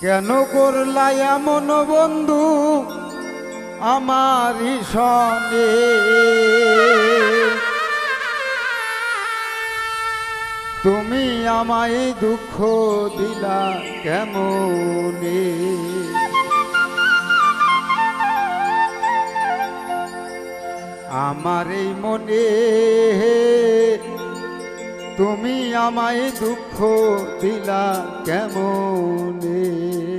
কেন করলা এমন বন্ধু আমারই সঙ্গে তুমি আমায় দুঃখ দিলা কেমনে? আমার এই মনে তুমি আমায় দুঃখ দিলা কেমনে?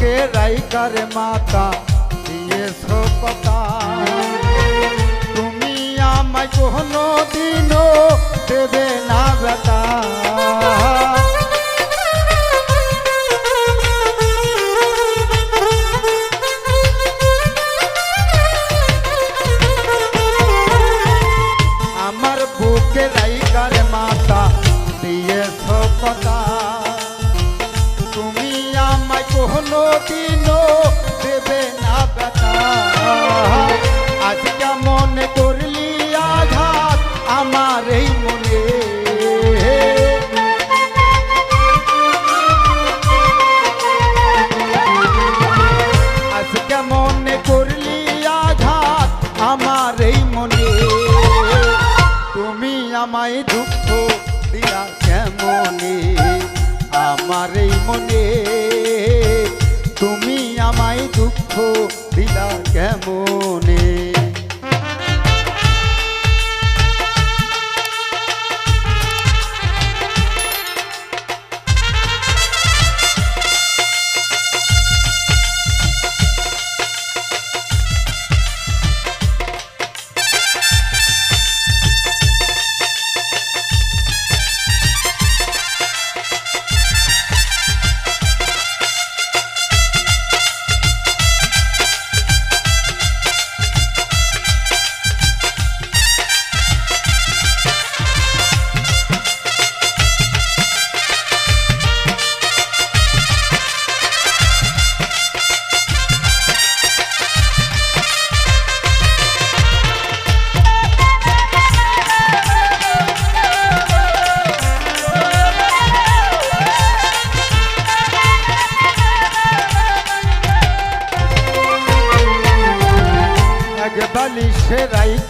আমার বুকে রাইকার মাতা দিয়েছ কথা। তুমি আমায় কোনো দিনও দেবে না বেটা আজ কেমন করলি আঘাত আমার এই মনে। আজ কেমন করলি আঘাত আমার এই মনে। তুমি আমায় দুঃখ দিয়া কেমনে? আমার এই মনে। তুমি আমায় দুঃখ দিলা কেমনে?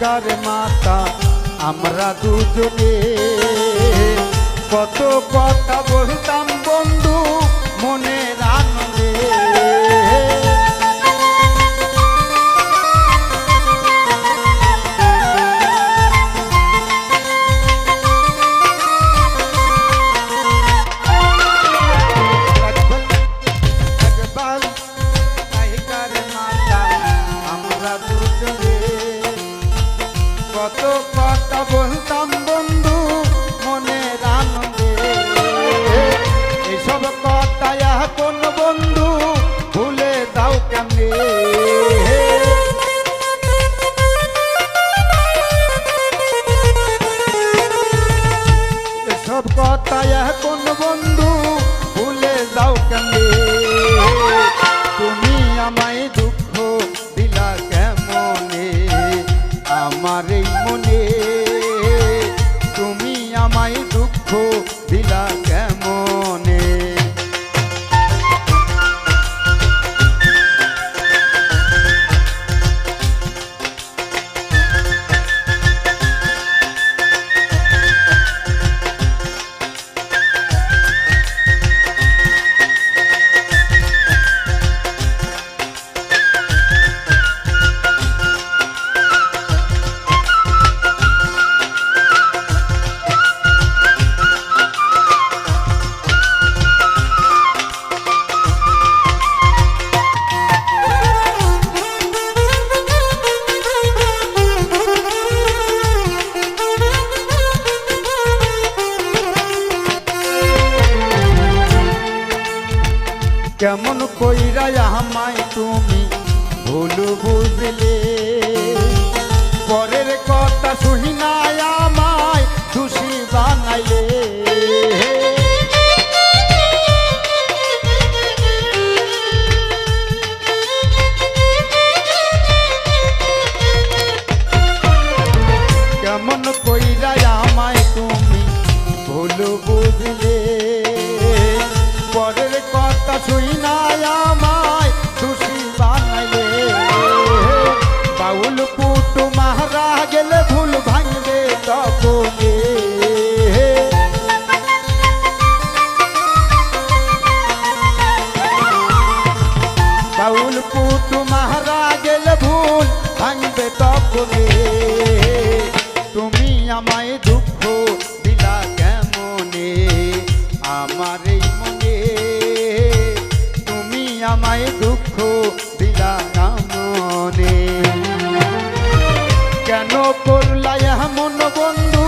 রাইকার মাতা আমরা দুজনে। কত কথা বলতাম বন্ধু মনের আনন্দে। কত কথা বলতাম বন্ধু মনের আনন্দে এসব কথা এখন বন্ধু, ভুলে দাও কেমনে? এসব কথা এখন বন্ধু এই মনে। তুমি আমায় দুঃখ দিলা কেমনে আমায় তুমি ভুল বুঝলে। পরের কথা শুনি না তুমি আমায় দুঃখ দিলা কেমনে? আমার মনে তুমি আমায় দুঃখ দিলা কেমনে? কেন করলাই এমন বন্ধু